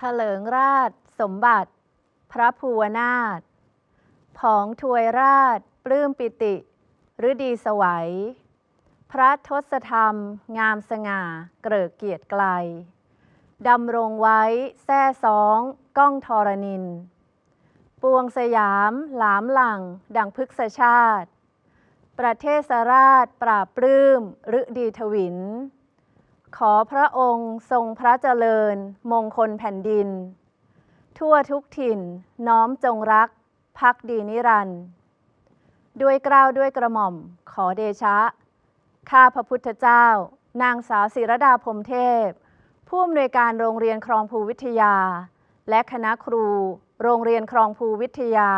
ถลิงราช สมบัติ พระภูวนาถผองถวยราช ปลื้มปิติฤดีสวัย พระทศธรรม งามสง่า เกริกเกียรติไกล ดำรงไว้ แท่สอง ก้องทรนิน ปวงสยาม หลามหลัง ดังพฤกษชาติ ประเทศราช ปราบปลื้มฤดีทวิน ขอพระองค์ทรงพระเจริญ มงคลแผ่นดิน ทั่วทุกถิ่นน้อมจงรัก พักดีนิรันดร์ด้วยกล้าวด้วยกระหม่อม ขอเดชะ ข้าพระพุทธเจ้า นางสาวศิรดาพรมเทพ ผู้อำนวยการโรงเรียนครองภูวิทยา และคณะครู โรงเรียนครองภูวิทยา